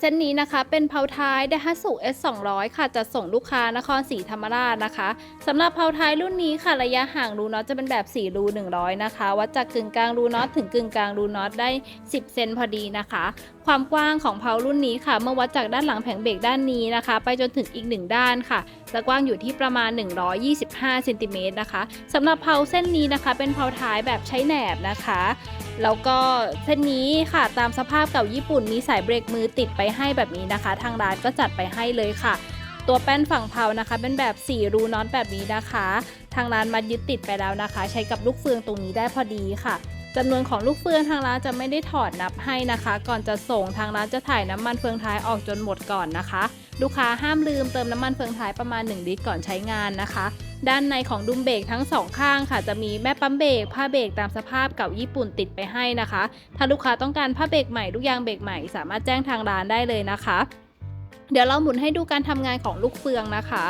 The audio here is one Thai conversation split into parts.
เส้นนี้นะคะเป็นเพาท้ายไดฮัสุ S 2 0 0ค่ะจะส่งลูกค้านครศรีธรรมราชนะคะสำหรับเพาท้ายรุ่นนี้ค่ะระยะห่างรูน็อตจะเป็นแบบ 4 รู 100 นะคะ วัดจากกึ่งกลางรูน็อตถึงกึ่งกลางรูน็อตได้ 10 เซนพอดีนะคะ ความกว้างของเพารุ่นนี้ค่ะ เมื่อวัดจากด้านหลังแผงเบรกด้านนี้นะคะ ไปจนถึงอีกหนึ่งด้านค่ะจะกว้างอยู่ที่ประมาณ 125เซนติเมตรนะคะสำหรับเพาเส้นนี้นะคะ เป็นเพาท้ายแบบใช้แหนบนะคะ แล้วก็เส้นนี้ค่ะตามสภาพเก่าญี่ปุ่นมีสายเบรกมือติดไปให้แบบนี้นะคะ ทางร้านก็จัดไปให้เลยค่ะ ตัวแป้นฝั่งเพานะคะ เป็นแบบ 4 รูน็อตแบบนี้นะคะ ทางร้านมายึดติดไปแล้วนะคะ ใช้กับลูกเฟืองตรงนี้ได้พอดีค่ะ จำนวนของลูกเฟืองทางร้านจะไม่ได้ถอดนับให้นะคะ ก่อนจะส่งทางร้านจะถ่ายน้ำมันเฟืองท้ายออกจนหมดก่อนนะคะ ลูกค้าห้ามลืมเติมน้ำมันเฟืองท้ายประมาณ 1 ลิตรก่อนใช้งานนะคะ ด้านในของดุมเบรกทั้งสองข้างค่ะ จะมีแม่ปั๊มเบรกผ้าเบรกตามสภาพเก่าญี่ปุ่นติดไปให้นะคะ ถ้าลูกค้าต้องการผ้าเบรกใหม่ลูกยางเบรกใหม่สามารถแจ้งทางร้านได้เลยนะคะ เดี๋ยวเราหมุนให้ดูการทำงานของลูกเฟืองนะคะ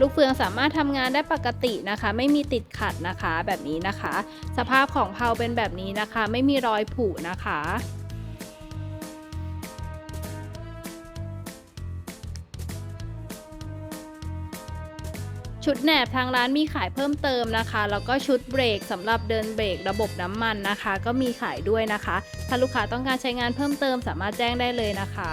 ลูกเฟืองสามารถทำงานได้ปกตินะคะ ไม่มีติดขัดนะคะแบบนี้นะคะ สภาพของเพลาเป็นแบบนี้นะคะ ไม่มีรอยผุนะคะชุดแหนบทางร้านมีขายเพิ่มเติมนะคะ แล้วก็ชุดเบรกสำหรับเดินเบรกระบบน้ำมันนะคะ ก็มีขายด้วยนะคะ ถ้าลูกค้าต้องการใช้งานเพิ่มเติมสามารถแจ้งได้เลยนะคะ